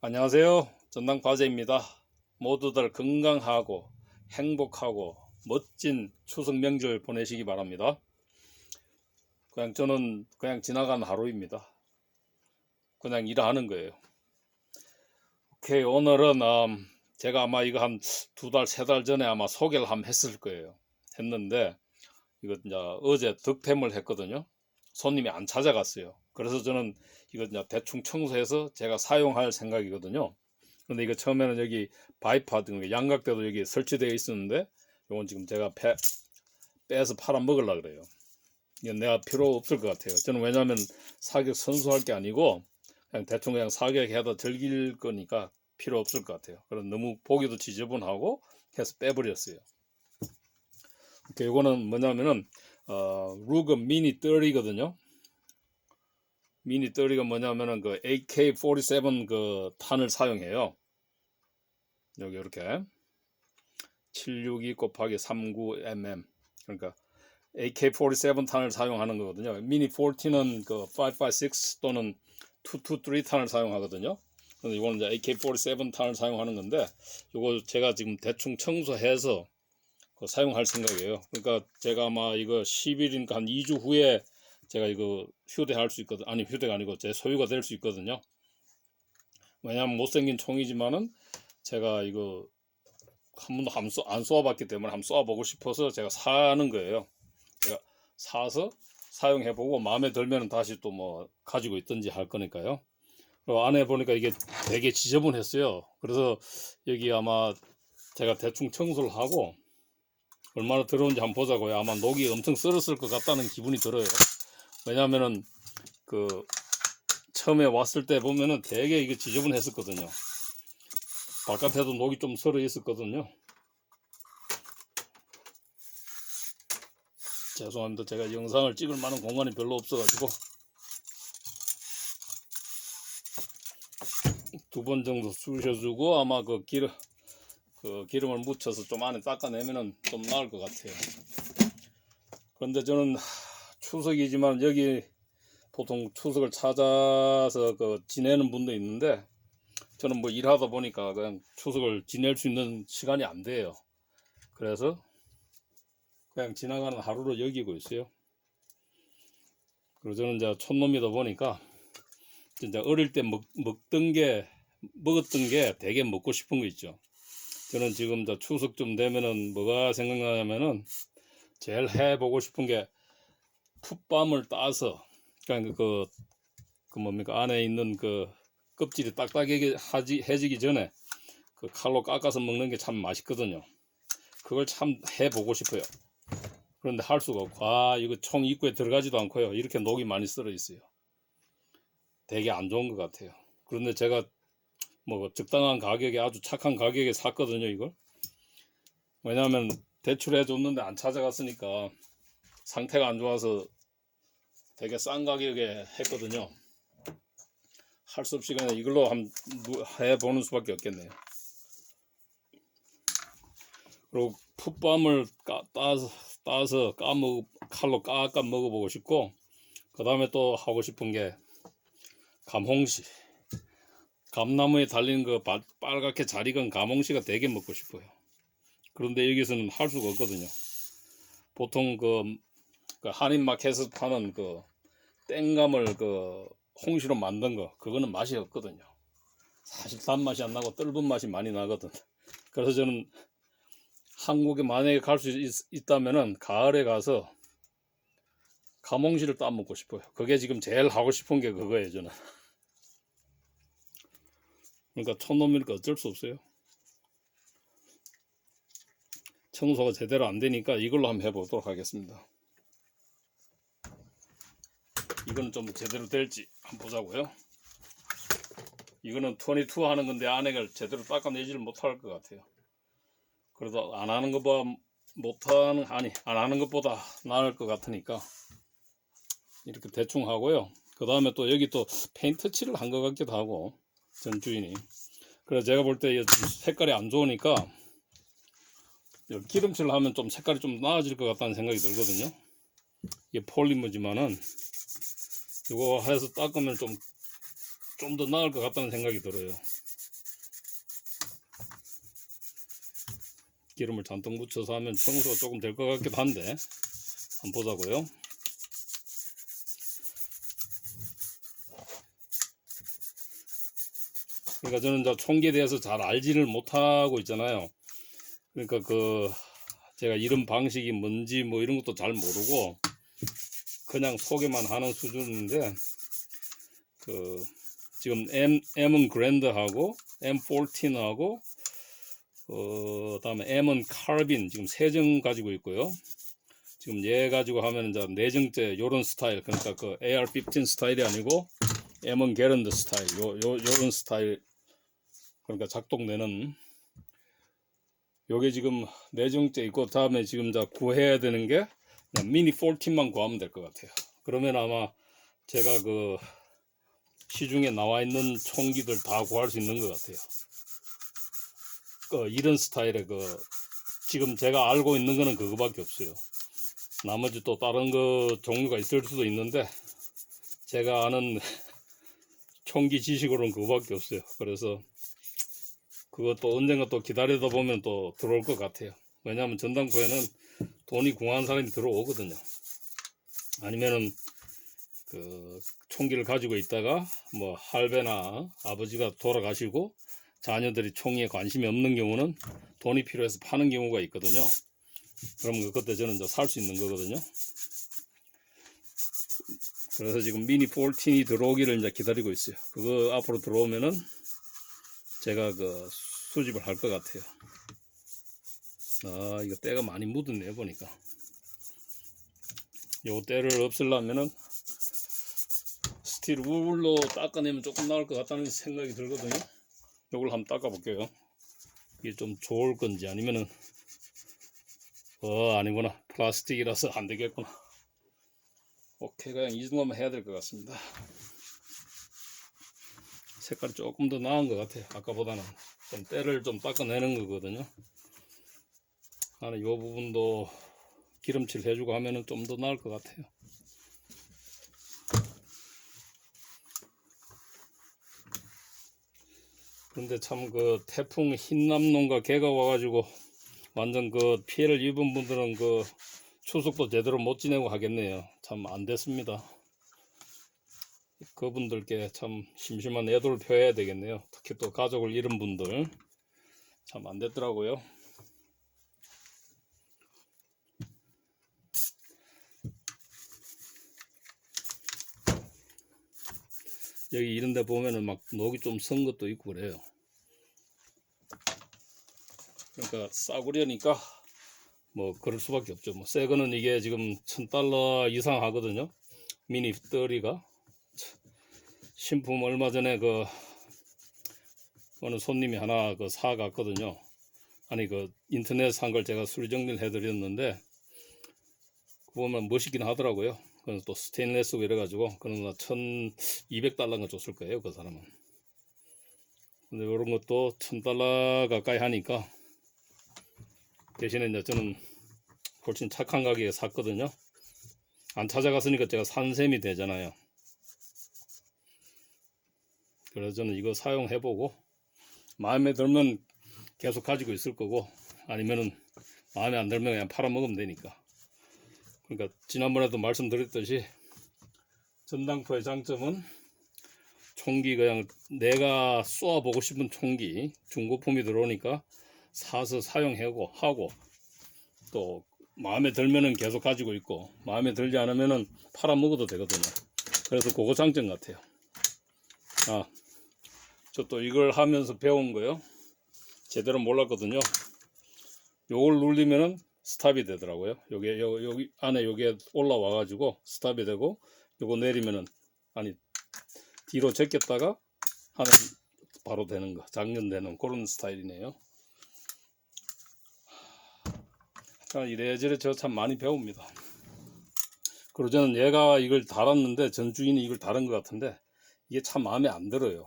안녕하세요. 전당 과제입니다. 모두들 건강하고 행복하고 멋진 추석 명절 보내시기 바랍니다. 그냥 저는 그냥 지나간 하루입니다. 그냥 일하는 거예요. 오케이, 오늘은 음, 제가 아마 이거 한 두 달, 세 달 전에 아마 소개를 한번 했을 거예요. 했는데 이거 이제 어제 득템을 했거든요. 손님이 안 찾아갔어요. 그래서 저는 이거 대충 청소해서 제가 사용할 생각이거든요. 근데 이거 처음에는 여기 바이파드, 양각대도 여기 설치되어 있었는데, 이건 지금 제가 패, 빼서 팔아 먹으려고 그래요. 이건 내가 필요 없을 것 같아요. 저는 왜냐하면 사격 선수할 게 아니고, 그냥 대충 그냥 사격해다 즐길 거니까 필요 없을 것 같아요. 그럼 너무 보기도 지저분하고 해서 빼버렸어요. 이거는 뭐냐면은, 어, 루그 미니 30거든요. 미니 30가 뭐냐면은 그 AK-47 그 탄을 사용해요. 여기 이렇게 762 곱하기 39mm 그러니까 AK-47 탄을 사용하는 거거든요. 미니 14는 그 556 또는 223 탄을 사용하거든요. 근데 이거는 이제 AK-47 탄을 사용하는 건데 이거 제가 지금 대충 청소해서 그 사용할 생각이에요. 그러니까 제가 아마 이거 10일이니까 한 2주 후에 제가 이거 휴대할 수 있거든 아니 휴대가 아니고 제 소유가 될 수 있거든요. 왜냐하면 못생긴 총이지만은 제가 이거 한 번도 안, 쏘아봤기 때문에 한번 쏘아보고 싶어서 제가 사는 거예요. 제가 사서 사용해보고 마음에 들면 다시 또 뭐 가지고 있든지 할 거니까요. 그리고 안에 보니까 이게 되게 지저분했어요. 그래서 여기 아마 제가 대충 청소를 하고 얼마나 더러운지 한번 보자고요. 아마 녹이 엄청 썰었을 것 같다는 기분이 들어요 왜냐하면은 그 처음에 왔을 때 보면은 되게 이게 지저분했었거든요. 바깥에도 녹이 좀 서려 있었거든요. 죄송합니다. 제가 영상을 찍을 만한 공간이 별로 없어가지고 두 번 정도 쑤셔주고 아마 그 기름 그 기름을 묻혀서 좀 안에 닦아내면은 좀 나을 것 같아요. 그런데 저는 추석이지만 여기 보통 추석을 찾아서 그 지내는 분도 있는데 저는 뭐 일하다 보니까 그냥 추석을 지낼 수 있는 시간이 안 돼요. 그래서 그냥 지나가는 하루로 여기고 있어요. 그리고 저는 이제 촌놈이다 보니까 진짜 어릴 때 먹, 먹던 게 먹었던 게 되게 먹고 싶은 거 있죠. 저는 지금 저 추석 좀 되면은 뭐가 생각나냐면은 제일 해보고 싶은 게 풋밤을 따서 그러니까 그, 그 뭡니까 안에 있는 그 껍질이 딱딱하게 하지, 해지기 전에 그 칼로 깎아서 먹는 게 참 맛있거든요. 그걸 참 해보고 싶어요. 그런데 할 수가 없고 아 이거 총 입구에 들어가지도 않고요. 이렇게 녹이 많이 썰어 있어요. 되게 안 좋은 것 같아요. 그런데 제가 뭐 적당한 가격에 아주 착한 가격에 샀거든요 이걸. 왜냐하면 대출해 줬는데 안 찾아갔으니까 상태가 안 좋아서 되게 싼 가격에 했거든요. 할 수 없이 그냥 이걸로 한 해보는 수밖에 없겠네요. 그리고 풋밤을 까, 따서, 따서 까먹 칼로 깎아 먹어보고 싶고 그 다음에 또 하고 싶은 게 감홍시 감나무에 달린 그 바, 빨갛게 잘 익은 감홍시가 되게 먹고 싶어요. 그런데 여기서는 할 수가 없거든요. 보통 그, 그 한인마켓에서 파는 그 땡감을 그 홍시로 만든 거 그거는 맛이 없거든요. 사실 단맛이 안 나고 떫은 맛이 많이 나거든. 그래서 저는 한국에 만약에 갈 수 있다면은 가을에 가서 감홍시를 따먹고 싶어요. 그게 지금 제일 하고 싶은 게 그거예요, 저는. 그러니까 촌놈이니까 어쩔 수 없어요. 청소가 제대로 안 되니까 이걸로 한번 해보도록 하겠습니다. 이거는 좀 제대로 될지 한번 보자고요. 이거는 22 하는 건데 안에가 제대로 닦아내지를 못할 것 같아요. 그래도 안 하는 것보다 못하는 아니 안 하는 것보다 나을 것 같으니까 이렇게 대충 하고요. 그 다음에 또 여기 또 페인트 칠을 한 것 같기도 하고 전 주인이 그래서 제가 볼 때 색깔이 안 좋으니까 기름칠을 하면 좀 색깔이 좀 나아질 것 같다는 생각이 들거든요. 이게 폴리머지만은 이거 해서 닦으면 좀 좀 더 나을 것 같다는 생각이 들어요. 기름을 잔뜩 묻혀서 하면 청소가 조금 될 것 같기도 한데 한번 보자고요. 그러니까 저는 저 총기에 대해서 잘 알지를 못하고 있잖아요. 그러니까 그 제가 이런 방식이 뭔지 뭐 이런 것도 잘 모르고 그냥 소개만 하는 수준인데 그 지금 M M은 그랜드하고 M14하고 어 다음에 M은 카르빈 지금 세정 가지고 있고요. 지금 얘 가지고 하면 이제 내정째 요런 스타일 그러니까 그 AR-15 스타일이 아니고 M은 게런드 스타일 요, 요 요런 스타일 그러니까 작동되는 요게 지금 내정째 있고 다음에 지금 자 구해야 되는 게 미니 14만 구하면 될 것 같아요. 그러면 아마 제가 그 시중에 나와 있는 총기들 다 구할 수 있는 것 같아요. 그 이런 스타일의 그 지금 제가 알고 있는 거는 그거밖에 없어요. 나머지 또 다른 거 종류가 있을 수도 있는데 제가 아는 총기 지식으로는 그거밖에 없어요. 그래서 그것도 언젠가 또 기다리다 보면 또 들어올 것 같아요. 왜냐하면 전당포에는 돈이 궁한 사람이 들어오거든요. 아니면은 그 총기를 가지고 있다가 뭐 할배나 아버지가 돌아가시고 자녀들이 총기에 관심이 없는 경우는 돈이 필요해서 파는 경우가 있거든요. 그럼 그때 저는 살 수 있는 거거든요. 그래서 지금 미니 14이 들어오기를 이제 기다리고 있어요. 그거 앞으로 들어오면은 제가 그 수집을 할 것 같아요. 아, 이거 때가 많이 묻었네요, 보니까. 요 때를 없애려면은 스틸 울로 닦아내면 조금 나을 것 같다는 생각이 들거든요. 요걸 한번 닦아 볼게요. 이게 좀 좋을 건지 아니면은, 어, 아니구나. 플라스틱이라서 안 되겠구나. 오케이, 그냥 이 정도만 해야 될 것 같습니다. 색깔이 조금 더 나은 것 같아요. 아까보다는. 좀 때를 좀 닦아내는 거거든요. 나는 이 부분도 기름칠 해주고 하면은 좀 더 나을 것 같아요. 그런데 참 그 태풍 흰남농과 개가 와가지고 완전 그 피해를 입은 분들은 그 추석도 제대로 못 지내고 하겠네요. 참 안 됐습니다. 그분들께 참 심심한 애도를 표해야 되겠네요. 특히 또 가족을 잃은 분들 참 안 됐더라고요. 여기 이런 데 보면은 막 녹이 좀 선 것도 있고 그래요. 그러니까 싸구려니까 뭐 그럴 수밖에 없죠. 뭐 새 거는 이게 지금 천 달러 이상 하거든요. 미니 30가 신품 얼마 전에 그 어느 손님이 하나 그 사갔거든요. 아니 그 인터넷 산 걸 제가 수리 정리를 해드렸는데 그 보면 멋있긴 하더라고요. 그건 또 스테인레스고 이래가지고 그는 1,200달러가 줬을 거예요 그 사람은. 근데 이런 것도 1,000달러 가까이 하니까 대신에 이제 저는 훨씬 착한 가격에 샀거든요. 안 찾아갔으니까 제가 산 셈이 되잖아요. 그래서 저는 이거 사용해보고 마음에 들면 계속 가지고 있을 거고 아니면은 마음에 안 들면 그냥 팔아먹으면 되니까 그러니까 지난번에도 말씀드렸듯이 전당포의 장점은 총기 그냥 내가 쏘아보고 싶은 총기 중고품이 들어오니까 사서 사용하고 하고 또 마음에 들면은 계속 가지고 있고 마음에 들지 않으면은 팔아먹어도 되거든요 그래서 그거 장점 같아요 아 저 또 이걸 하면서 배운 거요. 제대로 몰랐거든요. 요걸 누르면은 스탑이 되더라고요. 요게 요, 여기 안에 요게 올라와 가지고 스탑이 되고 요거 내리면은 아니 뒤로 제꼈다가 하는 바로 되는 거 장전되는 그런 스타일이네요. 자 이래저래 저 참 많이 배웁니다. 그리고 저는 얘가 이걸 달았는데 전 주인이 이걸 달은 것 같은데 이게 참 마음에 안 들어요.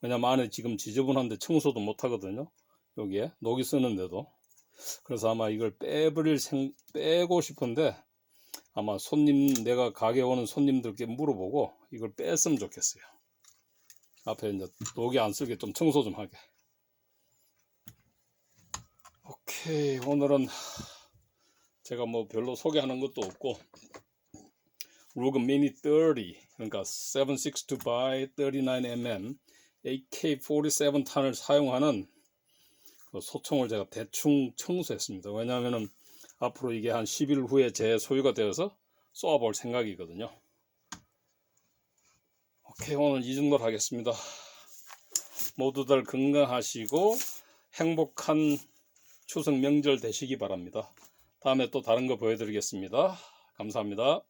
왜냐면 안에 지금 지저분한데 청소도 못 하거든요. 여기에 녹이 쓰는데도. 그래서 아마 이걸 빼버릴 생, 빼고 싶은데 아마 손님, 내가 가게 오는 손님들께 물어보고 이걸 뺐으면 좋겠어요. 앞에 이제 녹이 안 쓸게 좀 청소 좀 하게. 오케이 오늘은 제가 뭐 별로 소개하는 것도 없고 루그 미니 30 그러니까 762 by 39mm AK47 탄을 사용하는 그 소총을 제가 대충 청소했습니다. 왜냐하면은 앞으로 이게 한 10일 후에 제 소유가 되어서 쏘아볼 생각이거든요. 오케이 오늘 이 정도로 하겠습니다. 모두들 건강하시고 행복한 추석 명절 되시기 바랍니다. 다음에 또 다른 거 보여드리겠습니다. 감사합니다.